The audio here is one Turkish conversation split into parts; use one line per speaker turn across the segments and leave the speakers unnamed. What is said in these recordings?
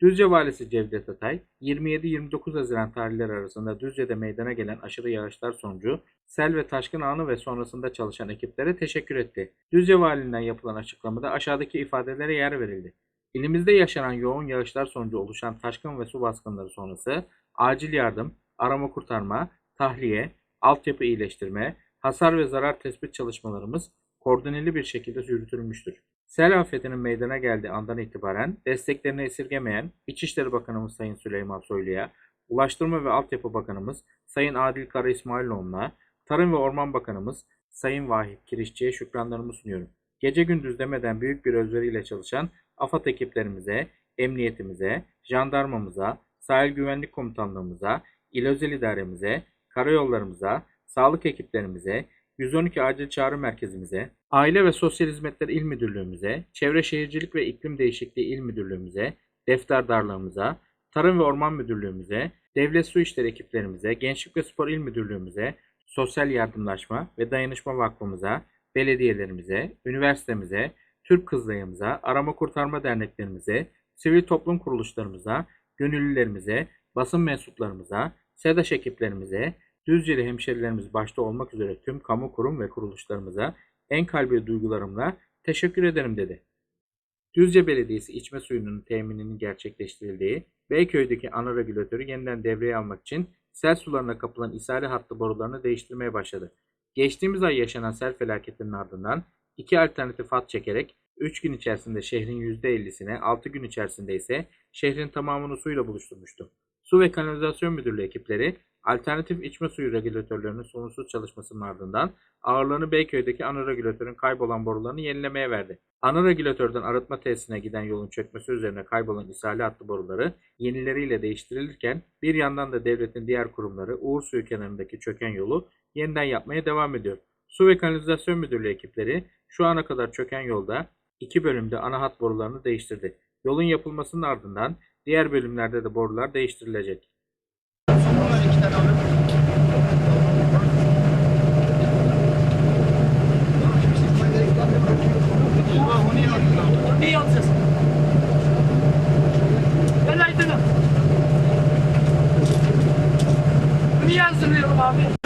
Düzce Valisi Cevdet Atay, 27-29 Haziran tarihleri arasında Düzce'de meydana gelen aşırı yağışlar sonucu sel ve taşkın anı ve sonrasında çalışan ekiplere teşekkür etti. Düzce Valiliğinden yapılan açıklamada aşağıdaki ifadelere yer verildi. İlimizde yaşanan yoğun yağışlar sonucu oluşan taşkın ve su baskınları sonrası acil yardım, arama kurtarma, tahliye, altyapı iyileştirme, hasar ve zarar tespit çalışmalarımız koordineli bir şekilde yürütülmüştür. Sel afetinin meydana geldiği andan itibaren desteklerini esirgemeyen İçişleri Bakanımız Sayın Süleyman Soylu'ya, Ulaştırma ve Altyapı Bakanımız Sayın Adil Kara İsmailoğlu'na, Tarım ve Orman Bakanımız Sayın Vahip Kirişçi'ye şükranlarımı sunuyorum. Gece gündüz demeden büyük bir özveriyle çalışan AFAD ekiplerimize, emniyetimize, jandarmamıza, sahil güvenlik komutanlığımıza, il özel idaremize, karayollarımıza, sağlık ekiplerimize, 112 acil çağrı merkezimize, Aile ve Sosyal Hizmetler İl Müdürlüğümüze, Çevre Şehircilik ve İklim Değişikliği İl Müdürlüğümüze, defterdarlığımıza, Tarım ve Orman Müdürlüğümüze, Devlet Su İşleri ekiplerimize, Gençlik ve Spor İl Müdürlüğümüze, Sosyal Yardımlaşma ve Dayanışma Vakfımıza, belediyelerimize, üniversitemize, Türk Kızılayımıza, arama kurtarma derneklerimize, sivil toplum kuruluşlarımıza, gönüllülerimize, basın mensuplarımıza, SEDAŞ ekiplerimize, Düzceli hemşerilerimiz başta olmak üzere tüm kamu kurum ve kuruluşlarımıza en kalbi duygularımla teşekkür ederim dedi. Düzce Belediyesi içme suyunun temininin gerçekleştirildiği Beyköy'deki ana regülatörü yeniden devreye almak için sel sularına kapılan isale hattı borularını değiştirmeye başladı. Geçtiğimiz ay yaşanan sel felaketinin ardından iki alternatif hat çekerek 3 gün içerisinde şehrin %50'sine, 6 gün içerisinde ise şehrin tamamını suyla buluşturmuştu. Su ve Kanalizasyon Müdürlüğü ekipleri alternatif içme suyu regülatörlerinin sorunsuz çalışmasının ardından ağırlığını Beyköy'deki ana regülatörün kaybolan borularını yenilemeye verdi. Ana regülatörden arıtma tesisine giden yolun çökmesi üzerine kaybolan isale hattı boruları yenileriyle değiştirilirken bir yandan da devletin diğer kurumları Uğur Suyu kenarındaki çöken yolu yeniden yapmaya devam ediyor. Su ve Kanalizasyon Müdürlüğü ekipleri şu ana kadar çöken yolda iki bölümde ana hat borularını değiştirdi. Yolun yapılmasının ardından diğer bölümlerde de borular değiştirilecek.
Abi?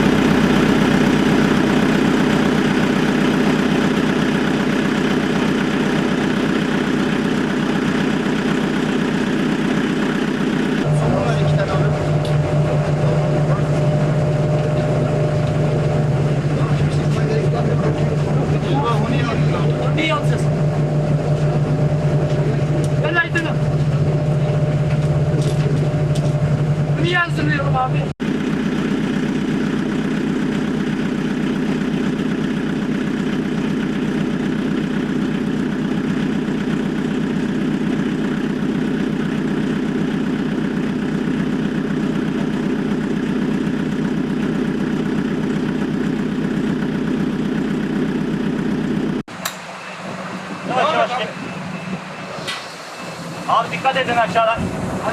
Dikkat edin aşağıdan.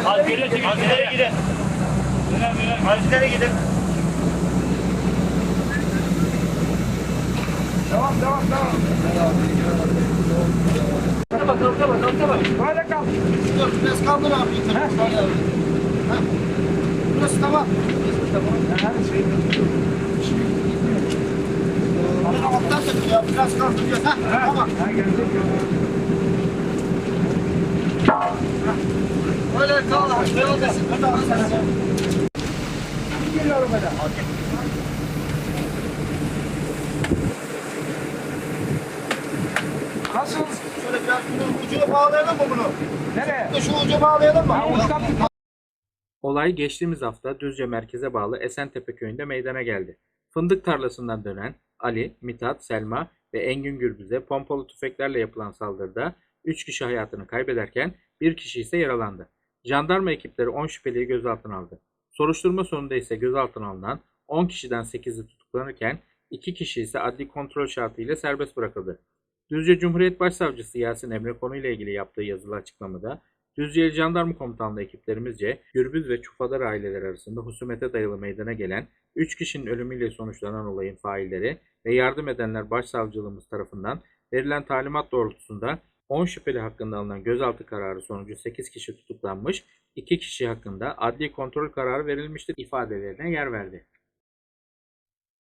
Azilere gidin. Azilere gidin.
Kalk bakalım, kalk bakalım, kalk bakalım.
Böyle kal. Dur biraz kaldır abi. He? Ha. Burası tamam. Bunu alttan tut ya. Biraz kaldır. Ha, tamam. Böyle kal abi. Böyle sen. Geliyorum ben. Nasıl? Şöyle biraz ucuna bağlayalım mı bunu? Nereye? Şu ucu bağlayalım mı?
Olay geçtiğimiz hafta Düzce merkeze bağlı Esentepe köyünde meydana geldi. Fındık tarlasından dönen Ali, Mithat, Selma ve Engin Gürbüz'e pompalı tüfeklerle yapılan saldırıda 3 kişi hayatını kaybederken 1 kişi ise yaralandı. Jandarma ekipleri 10 şüpheliyi gözaltına aldı. Soruşturma sonunda ise gözaltına alınan 10 kişiden 8'i tutuklanırken 2 kişi ise adli kontrol şartıyla serbest bırakıldı. Düzce Cumhuriyet Başsavcısı Yasin Emre konuyla ilgili yaptığı yazılı açıklamada Düzce İl Jandarma Komutanlığı ekiplerimizce Gürbüz ve Çufadar aileleri arasında husumete dayalı meydana gelen 3 kişinin ölümüyle sonuçlanan olayın failleri ve yardım edenler başsavcılığımız tarafından verilen talimat doğrultusunda 10 şüpheli hakkında alınan gözaltı kararı sonucu 8 kişi tutuklanmış, 2 kişi hakkında adli kontrol kararı verilmiştir ifadelerine yer verdi.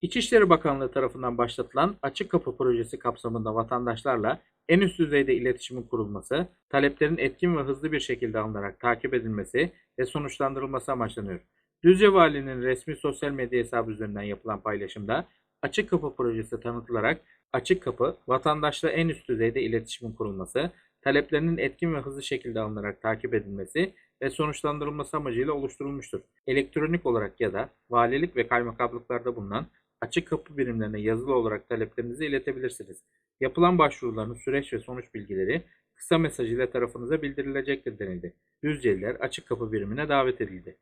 İçişleri Bakanlığı tarafından başlatılan Açık Kapı projesi kapsamında vatandaşlarla en üst düzeyde iletişimin kurulması, taleplerin etkin ve hızlı bir şekilde alınarak takip edilmesi ve sonuçlandırılması amaçlanıyor. Düzce Valiliğinin resmi sosyal medya hesabı üzerinden yapılan paylaşımda Açık Kapı projesi tanıtılarak Açık Kapı, vatandaşla en üst düzeyde iletişimin kurulması, taleplerinin etkin ve hızlı şekilde alınarak takip edilmesi ve sonuçlandırılması amacıyla oluşturulmuştur. Elektronik olarak ya da valilik ve kaymakamlıklarda bulunan açık kapı birimlerine yazılı olarak taleplerinizi iletebilirsiniz. Yapılan başvuruların süreç ve sonuç bilgileri kısa mesaj ile tarafınıza bildirilecektir denildi. Düzceliler açık kapı birimine davet edildi.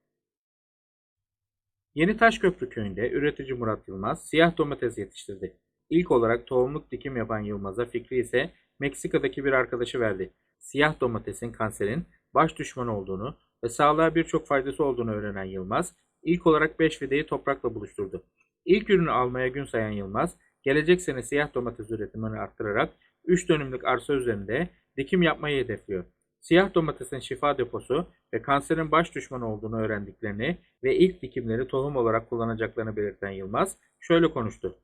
Yeni Taşköprü köyünde üretici Murat Yılmaz siyah domates yetiştirdi. İlk olarak tohumluk dikim yapan Yılmaz'a fikri ise Meksika'daki bir arkadaşı verdi. Siyah domatesin kanserin baş düşmanı olduğunu ve sağlığa birçok faydası olduğunu öğrenen Yılmaz, ilk olarak 5 fideyi toprakla buluşturdu. İlk ürünü almaya gün sayan Yılmaz, gelecek sene siyah domates üretimini arttırarak 3 dönümlük arsa üzerinde dikim yapmayı hedefliyor. Siyah domatesin şifa deposu ve kanserin baş düşmanı olduğunu öğrendiklerini ve ilk dikimleri tohum olarak kullanacaklarını belirten Yılmaz şöyle konuştu.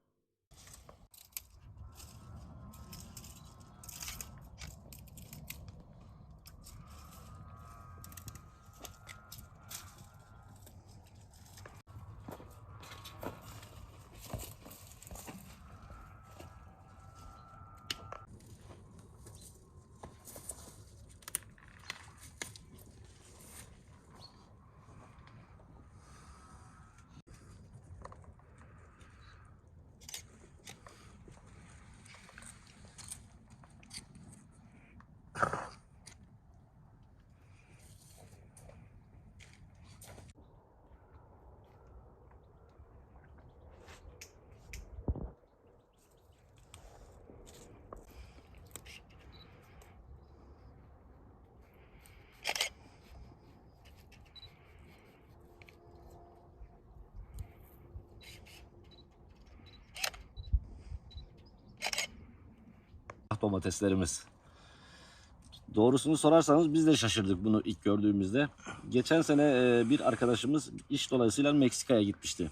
Domateslerimiz. Doğrusunu sorarsanız biz de şaşırdık bunu ilk gördüğümüzde. Geçen sene e, bir arkadaşımız iş dolayısıyla Meksika'ya gitmişti.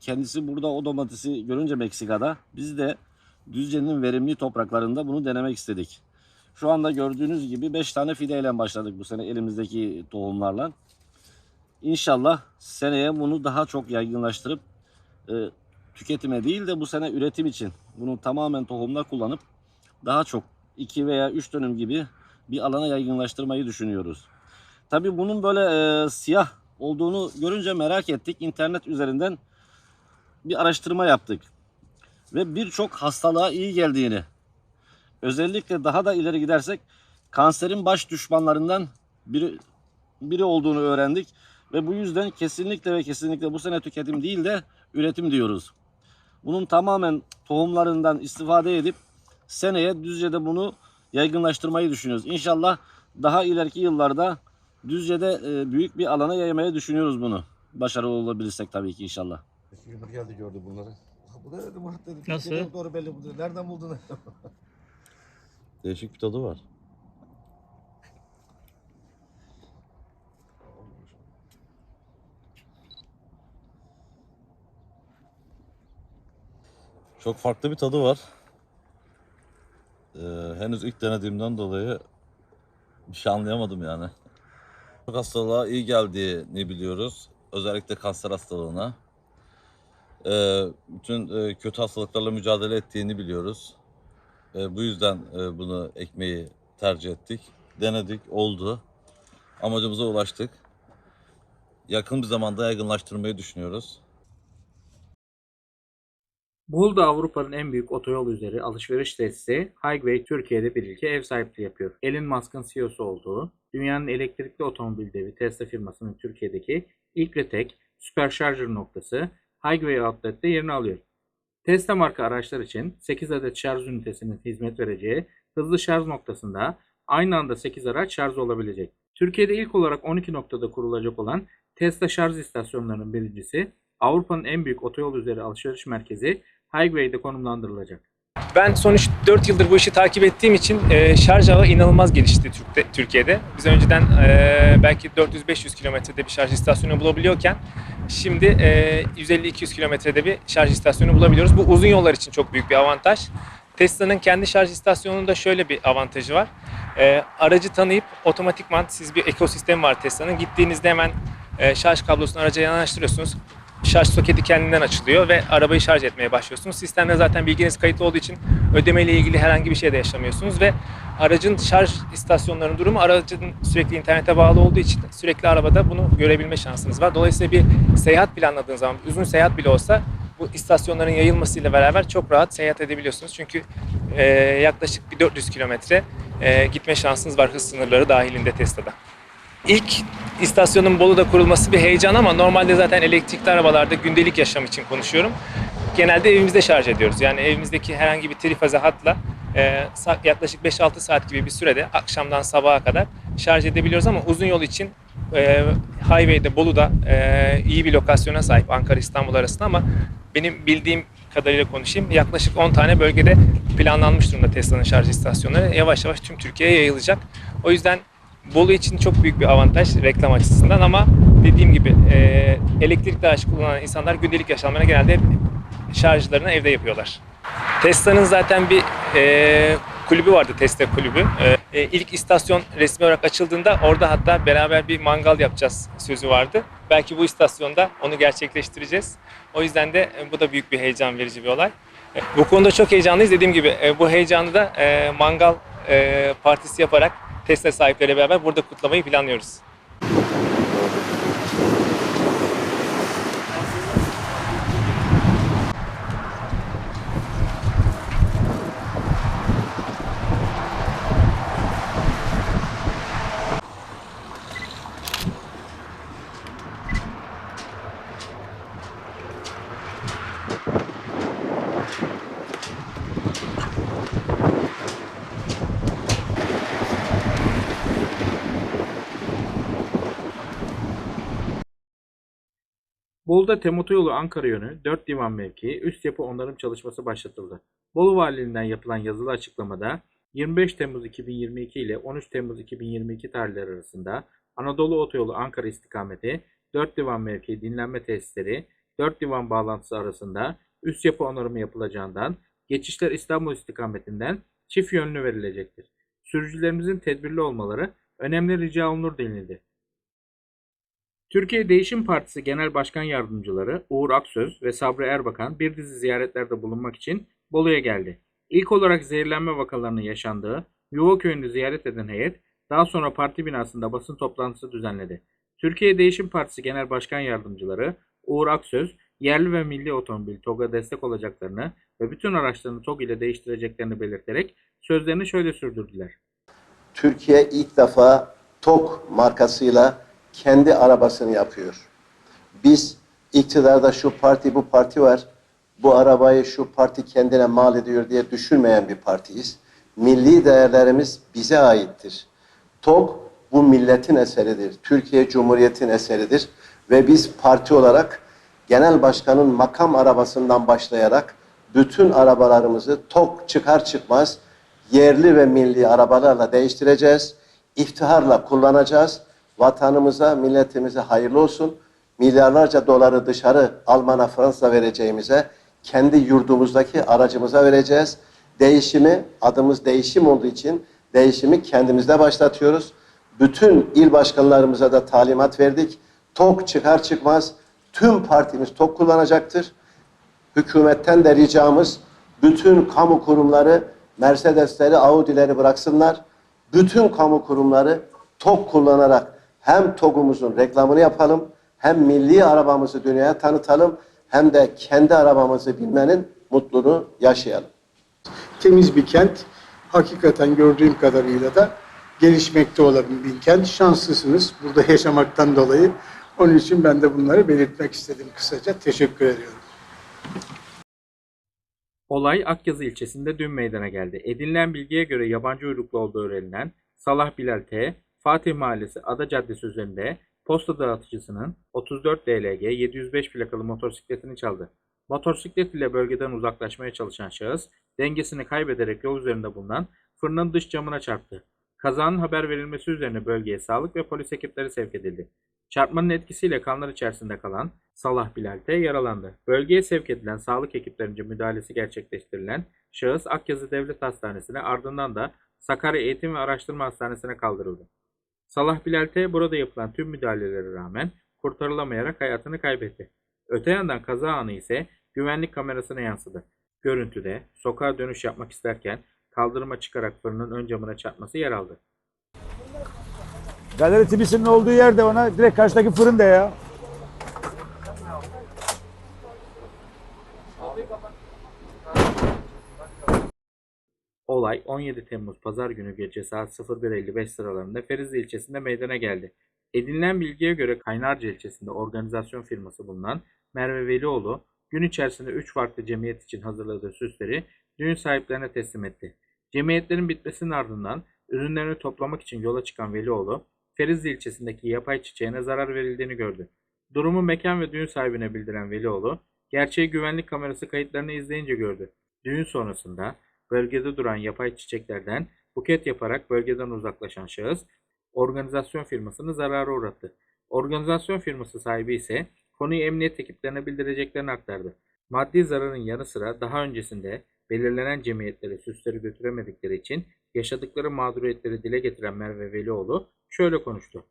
Kendisi burada o domatesi görünce Meksika'da biz de Düzce'nin verimli topraklarında bunu denemek istedik. Şu anda gördüğünüz gibi 5 tane fideyle başladık bu sene elimizdeki tohumlarla. İnşallah seneye bunu daha çok yaygınlaştırıp e, tüketime değil de bu sene üretim için bunu tamamen tohumda kullanıp daha çok 2 veya 3 dönüm gibi bir alana yaygınlaştırmayı düşünüyoruz. Tabii bunun böyle e, siyah olduğunu görünce merak ettik. İnternet üzerinden bir araştırma yaptık. Ve birçok hastalığa iyi geldiğini, özellikle daha da ileri gidersek kanserin baş düşmanlarından biri, biri olduğunu öğrendik. Ve bu yüzden kesinlikle ve kesinlikle bu sene tüketim değil de üretim diyoruz. Bunun tamamen tohumlarından istifade edip seneye Düzce'de bunu yaygınlaştırmayı düşünüyoruz. İnşallah daha ileriki yıllarda Düzce'de e, büyük bir alana yaymaya düşünüyoruz bunu. Başarılı olabilirsek tabii ki inşallah.
Gündür geldi gördü bunları. Bu da dedi Murat dedi.
Nasıl?
Türkiye'de Doğru belli bu dedi. Nereden buldun?
Değişik bir tadı var. Çok farklı bir tadı var. Ee, henüz ilk denediğimden dolayı bir şey anlayamadım yani. Çok hastalığa iyi geldiğini biliyoruz. Özellikle kanser hastalığına. Ee, bütün e, kötü hastalıklarla mücadele ettiğini biliyoruz. E, bu yüzden e, bunu ekmeği tercih ettik. Denedik, oldu. Amacımıza ulaştık. Yakın bir zamanda yaygınlaştırmayı düşünüyoruz.
Bolu Avrupa'nın en büyük otoyol üzeri alışveriş tesisi Highway Türkiye'de bir ilke ev sahipliği yapıyor. Elon Musk'ın CEO'su olduğu, dünyanın elektrikli otomobil devi Tesla firmasının Türkiye'deki ilk ve tek süperşarjör noktası Highway Outlet'te yerini alıyor. Tesla marka araçlar için 8 adet şarj ünitesinin hizmet vereceği hızlı şarj noktasında aynı anda 8 araç şarj olabilecek. Türkiye'de ilk olarak 12 noktada kurulacak olan Tesla şarj istasyonlarının birincisi Avrupa'nın en büyük otoyol üzeri alışveriş merkezi Highway'de konumlandırılacak.
Ben son 4 yıldır bu işi takip ettiğim için e, şarj ağı inanılmaz gelişti Türk'te, Türkiye'de. Biz önceden e, belki 400-500 kilometrede bir şarj istasyonu bulabiliyorken şimdi e, 150-200 kilometrede bir şarj istasyonu bulabiliyoruz. Bu uzun yollar için çok büyük bir avantaj. Tesla'nın kendi şarj istasyonunda şöyle bir avantajı var. E, aracı tanıyıp otomatikman siz bir ekosistem var Tesla'nın. Gittiğinizde hemen e, şarj kablosunu araca yanaştırıyorsunuz şarj soketi kendinden açılıyor ve arabayı şarj etmeye başlıyorsunuz. Sistemde zaten bilginiz kayıtlı olduğu için ödemeyle ilgili herhangi bir şey de yaşamıyorsunuz ve aracın şarj istasyonlarının durumu aracın sürekli internete bağlı olduğu için sürekli arabada bunu görebilme şansınız var. Dolayısıyla bir seyahat planladığınız zaman uzun seyahat bile olsa bu istasyonların yayılmasıyla beraber çok rahat seyahat edebiliyorsunuz. Çünkü e, yaklaşık bir 400 kilometre gitme şansınız var hız sınırları dahilinde Tesla'da. İlk istasyonun Bolu'da kurulması bir heyecan ama normalde zaten elektrikli arabalarda gündelik yaşam için konuşuyorum. Genelde evimizde şarj ediyoruz. Yani evimizdeki herhangi bir trifaze hatla e, yaklaşık 5-6 saat gibi bir sürede akşamdan sabaha kadar şarj edebiliyoruz ama uzun yol için e, highway'de Bolu'da e, iyi bir lokasyona sahip Ankara-İstanbul arasında ama benim bildiğim kadarıyla konuşayım. Yaklaşık 10 tane bölgede planlanmış durumda Tesla'nın şarj istasyonları. Yavaş yavaş tüm Türkiye'ye yayılacak. O yüzden Bolu için çok büyük bir avantaj reklam açısından ama dediğim gibi e, elektrikli araç kullanan insanlar gündelik yaşamlarına genelde şarjlarını evde yapıyorlar. Tesla'nın zaten bir e, kulübü vardı Tesla kulübü. E, e, ilk istasyon resmi olarak açıldığında orada hatta beraber bir mangal yapacağız sözü vardı. Belki bu istasyonda onu gerçekleştireceğiz. O yüzden de e, bu da büyük bir heyecan verici bir olay. E, bu konuda çok heyecanlıyız. Dediğim gibi e, bu heyecanı da e, mangal e, partisi yaparak Tesla sahipleriyle beraber burada kutlamayı planlıyoruz.
Bolu'da Temotoyolu Ankara yönü 4 divan mevkii üst yapı onarım çalışması başlatıldı. Bolu Valiliğinden yapılan yazılı açıklamada 25 Temmuz 2022 ile 13 Temmuz 2022 tarihleri arasında Anadolu Otoyolu Ankara istikameti 4 divan mevkii dinlenme tesisleri 4 divan bağlantısı arasında üst yapı onarımı yapılacağından geçişler İstanbul istikametinden çift yönlü verilecektir. Sürücülerimizin tedbirli olmaları önemli rica olunur denildi. Türkiye Değişim Partisi Genel Başkan Yardımcıları Uğur Aksöz ve Sabri Erbakan bir dizi ziyaretlerde bulunmak için Bolu'ya geldi. İlk olarak zehirlenme vakalarının yaşandığı Yuva Köyü'nü ziyaret eden heyet daha sonra parti binasında basın toplantısı düzenledi. Türkiye Değişim Partisi Genel Başkan Yardımcıları Uğur Aksöz, yerli ve milli otomobil TOG'a destek olacaklarını ve bütün araçlarını TOG ile değiştireceklerini belirterek sözlerini şöyle sürdürdüler.
Türkiye ilk defa TOK markasıyla kendi arabasını yapıyor. Biz iktidarda şu parti bu parti var, bu arabayı şu parti kendine mal ediyor diye düşünmeyen bir partiyiz. Milli değerlerimiz bize aittir. TOK bu milletin eseridir. Türkiye Cumhuriyeti'nin eseridir. Ve biz parti olarak genel başkanın makam arabasından başlayarak bütün arabalarımızı TOK çıkar çıkmaz yerli ve milli arabalarla değiştireceğiz. İftiharla kullanacağız. Vatanımıza, milletimize hayırlı olsun. Milyarlarca doları dışarı Alman'a, Fransa vereceğimize kendi yurdumuzdaki aracımıza vereceğiz. Değişimi, adımız değişim olduğu için değişimi kendimizde başlatıyoruz. Bütün il başkanlarımıza da talimat verdik. TOK çıkar çıkmaz tüm partimiz TOK kullanacaktır. Hükümetten de ricamız bütün kamu kurumları Mercedesleri, Audi'leri bıraksınlar. Bütün kamu kurumları TOG kullanarak hem TOG'umuzun reklamını yapalım, hem milli arabamızı dünyaya tanıtalım, hem de kendi arabamızı bilmenin mutluluğunu yaşayalım.
temiz bir kent. Hakikaten gördüğüm kadarıyla da gelişmekte olan bir kent. Şanslısınız burada yaşamaktan dolayı. Onun için ben de bunları belirtmek istedim kısaca. Teşekkür ediyorum.
Olay Akyazı ilçesinde dün meydana geldi. Edinilen bilgiye göre yabancı uyruklu olduğu öğrenilen Salah Bilal T, Fatih Mahallesi Ada Caddesi üzerinde posta dağıtıcısının 34 DLG 705 plakalı motosikletini çaldı. Motosiklet ile bölgeden uzaklaşmaya çalışan şahıs dengesini kaybederek yol üzerinde bulunan fırının dış camına çarptı. Kazanın haber verilmesi üzerine bölgeye sağlık ve polis ekipleri sevk edildi. Çarpmanın etkisiyle kanlar içerisinde kalan Salah Bilal T yaralandı. Bölgeye sevk edilen sağlık ekiplerince müdahalesi gerçekleştirilen şahıs Akyazı Devlet Hastanesi'ne ardından da Sakarya Eğitim ve Araştırma Hastanesi'ne kaldırıldı. Salah Bilal T burada yapılan tüm müdahalelere rağmen kurtarılamayarak hayatını kaybetti. Öte yandan kaza anı ise güvenlik kamerasına yansıdı. Görüntüde sokağa dönüş yapmak isterken kaldırıma çıkarak fırının ön camına çarpması yer aldı.
Galeri Tibisi'nin olduğu yerde ona direkt karşıdaki fırın da ya.
Olay 17 Temmuz Pazar günü gece saat 01.55 sıralarında Ferizli ilçesinde meydana geldi. Edinilen bilgiye göre Kaynarca ilçesinde organizasyon firması bulunan Merve Velioğlu gün içerisinde 3 farklı cemiyet için hazırladığı süsleri düğün sahiplerine teslim etti. Cemiyetlerin bitmesinin ardından ürünlerini toplamak için yola çıkan Velioğlu, Ferizli ilçesindeki yapay çiçeğine zarar verildiğini gördü. Durumu mekan ve düğün sahibine bildiren Velioğlu, gerçeği güvenlik kamerası kayıtlarını izleyince gördü. Düğün sonrasında bölgede duran yapay çiçeklerden buket yaparak bölgeden uzaklaşan şahıs organizasyon firmasını zarara uğrattı. Organizasyon firması sahibi ise konuyu emniyet ekiplerine bildireceklerini aktardı. Maddi zararın yanı sıra daha öncesinde belirlenen cemiyetlere süsleri götüremedikleri için yaşadıkları mağduriyetleri dile getiren Merve Velioğlu şöyle konuştu.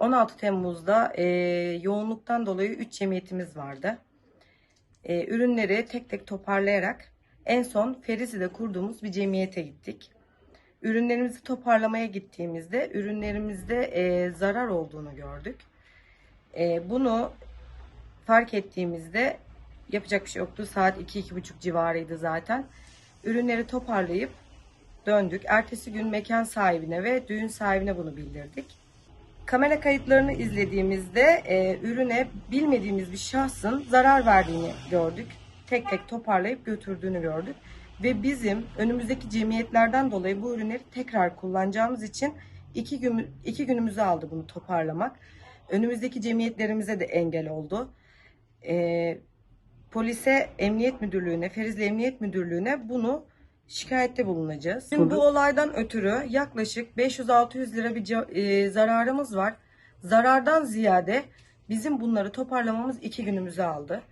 16 Temmuz'da e, yoğunluktan dolayı 3 cemiyetimiz vardı. E, ürünleri tek tek toparlayarak en son Ferizi'de kurduğumuz bir cemiyete gittik. Ürünlerimizi toparlamaya gittiğimizde ürünlerimizde e, zarar olduğunu gördük. E, bunu fark ettiğimizde yapacak bir şey yoktu. Saat 2-2.30 civarıydı zaten. Ürünleri toparlayıp döndük. Ertesi gün mekan sahibine ve düğün sahibine bunu bildirdik. Kamera kayıtlarını izlediğimizde e, ürüne bilmediğimiz bir şahsın zarar verdiğini gördük. Tek tek toparlayıp götürdüğünü gördük. Ve bizim önümüzdeki cemiyetlerden dolayı bu ürünleri tekrar kullanacağımız için iki, gün, iki günümüzü aldı bunu toparlamak. Önümüzdeki cemiyetlerimize de engel oldu. E, polise, emniyet müdürlüğüne, Ferizli Emniyet Müdürlüğü'ne bunu şikayette bulunacağız. Şimdi bu olaydan ötürü yaklaşık 500-600 lira bir e, zararımız var. Zarardan ziyade bizim bunları toparlamamız iki günümüzü aldı.